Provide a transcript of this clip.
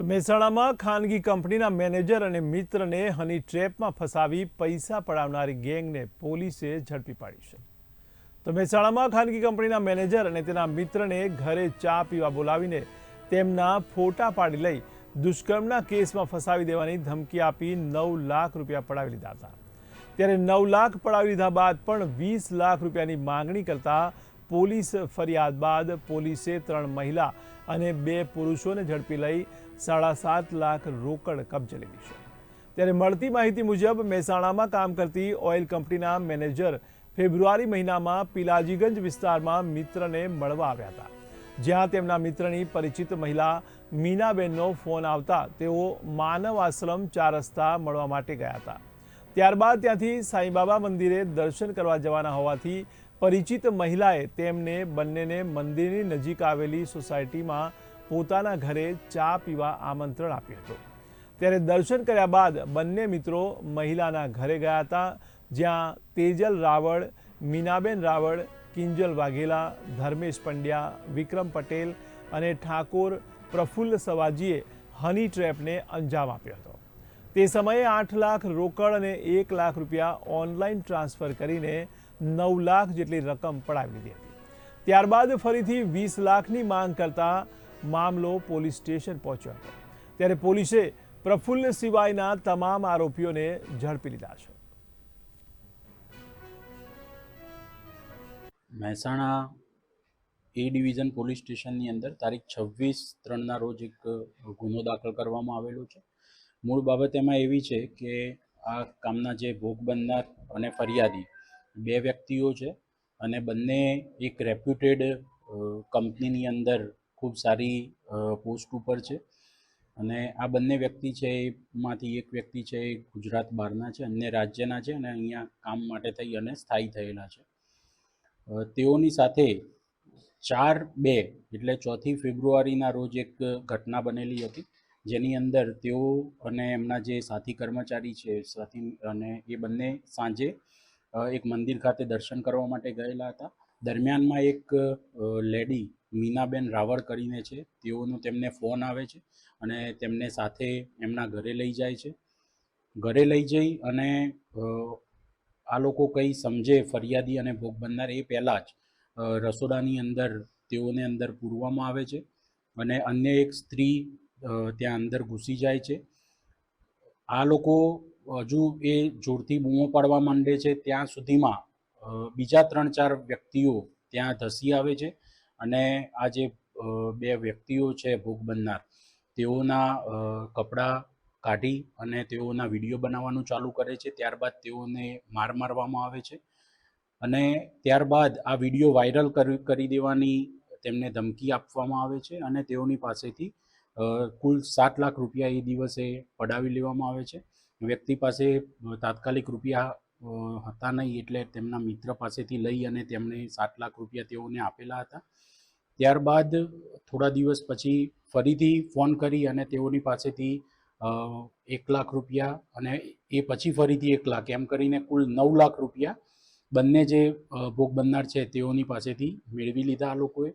તો મહેસાણામાં ખાનગી કંપનીના મેનેજર અને મિત્રને હની ટ્રેપમાં ફસાવી પૈસા પડાવનારી ગેંગને પોલીસે ઝડપી પાડી છે. તો મહેસાણામાં ખાનગી કંપનીના મેનેજર અને તેના મિત્રને ઘરે ચા પીવા બોલાવીને તેમના ફોટા પાડી લઈ દુષ્કર્મના કેસમાં ફસાવી દેવાની ધમકી આપી નવ લાખ રૂપિયા પડાવી લીધા હતા. ત્યારે નવ લાખ પડાવી લીધા બાદ પણ વીસ લાખ રૂપિયાની માંગણી કરતા પોલીસ ફરિયાદ બાદ પોલીસે ત્રણ મહિલા અને બે પુરુષોને ઝડપી લઈ સાડા સાત લાખ રોકડ કબજે લીધી છે. ત્યારે મળતી માહિતી મુજબ મહેસાણામાં કામ કરતી ઓઇલ કંપનીના મેનેજર ફેબ્રુઆરી મહિનામાં પિલાજીગંજ વિસ્તારમાં મિત્રને મળવા આવ્યા હતા. જ્યાં તેમના મિત્રની પરિચિત મહિલા મીનાબેનનો ફોન આવતા તેઓ માનવ આશ્રમ ચાર રસ્તા મળવા માટે ગયા હતા. ત્યારબાદ ત્યાંથી સાંઈબાબા મંદિરે દર્શન કરવા જવાના હોવાથી પરિચિત મહિલાએ તેમને બંનેને મંદિરની નજીક આવેલી સોસાયટીમાં પોતાના ઘરે ચા પીવા આમંત્રણ આપ્યું હતું. ત્યારે દર્શન કર્યા બાદ બંને મિત્રો મહિલાના ઘરે ગયા હતા, જ્યાં તેજલ રાવળ, મીનાબેન રાવળ, કિંજલ વાઘેલા, ધર્મેશ પંડ્યા, વિક્રમ પટેલ અને ઠાકોર પ્રફુલ્લ સવાજીએ હની ટ્રેપને અંજામ આપ્યો હતો. તે સમયે આઠ લાખ રોકડ અને એક લાખ રૂપિયા ઓનલાઈન ટ્રાન્સફર કરીને નવ લાખ જેટલી રકમ પડાવી દીધી હતી. ત્યારબાદ ફરીથી વીસ લાખની માંગ કરતા મામલો પોલીસ સ્ટેશન પહોંચ્યો હતો. ત્યારે પોલીસે પ્રફુલ્લ સિવાયના તમામ આરોપીઓને ઝડપી લીધા છે. મહેસાણા એ ડિવિઝન પોલીસ સ્ટેશનની અંદર તારીખ છવ્વીસ ત્રણના રોજ એક ગુનો દાખલ કરવામાં આવેલો છે. મૂળ બાબત એમાં એવી છે કે આ કામના જે ભોગ બનનાર અને ફરિયાદી બે વ્યક્તિઓ છે અને બંને એક રેપ્યુટેડ કંપનીની અંદર ખૂબ સારી પોસ્ટ ઉપર છે. અને આ બંને વ્યક્તિ છે એમાંથી એક વ્યક્તિ છે એ ગુજરાત બહારના છે, અન્ય રાજ્યના છે અને અહીંયા કામ માટે થઈ અને સ્થાયી થયેલા છે. તેઓની સાથે ચાર બે એટલે ચોથી ફેબ્રુઆરીના રોજ એક ઘટના બનેલી હતી, જેની અંદર તેઓ અને એમના જે સાથી કર્મચારી છે, સાથી અને એ બંને સાંજે એક મંદિર ખાતે દર્શન કરવા માટે ગયેલા હતા. દરમિયાનમાં એક લેડી મીનાબેન રાવળ કરીને છે. તેઓનો તેમને ફોન આવે છે અને તેમને સાથે એમના ઘરે લઈ જાય છે. ઘરે લઈ જઈ અને આ લોકો કંઈ સમજે ફરિયાદી અને ભોગ બનનાર એ પહેલાં જ રસોડાની અંદર તેઓને અંદર પૂરવામાં આવે છે અને અન્ય એક સ્ત્રી ત્યાં અંદર ઘૂસી જાય છે. આ લોકો હજુ એ જોરથી બૂમો પાડવા માંડે છે. ત્યાં સુધીમાં બીજા ત્રણ ચાર વ્યક્તિઓ ત્યાં ધસી આવે છે અને આ જે બે વ્યક્તિઓ છે, ભોગ બનનાર, તેઓના કપડાં કાઢી અને તેઓના વીડિયો બનાવવાનું ચાલુ કરે છે. ત્યારબાદ તેઓને માર મારવામાં આવે છે અને ત્યારબાદ આ વીડિયો વાયરલ કરી દેવાની તેમને ધમકી આપવામાં આવે છે અને તેઓની પાસેથી કુલ સાત લાખ રૂપિયા એ દિવસે પડાવી લેવામાં આવે છે. વ્યક્તિ પાસે તાત્કાલિક રૂપિયા હતા નહીં એટલે તેમના મિત્ર પાસેથી લઈ અને તેમણે સાત લાખ રૂપિયા તેઓને આપેલા હતા. ત્યારબાદ થોડા દિવસ પછી ફરીથી ફોન કરી અને તેઓની પાસેથી એક લાખ રૂપિયા અને એ પછી ફરીથી એક લાખ, એમ કરીને કુલ નવ લાખ રૂપિયા બંને જે ભોગ બનનાર છે તેઓની પાસેથી મેળવી લીધા આ લોકોએ.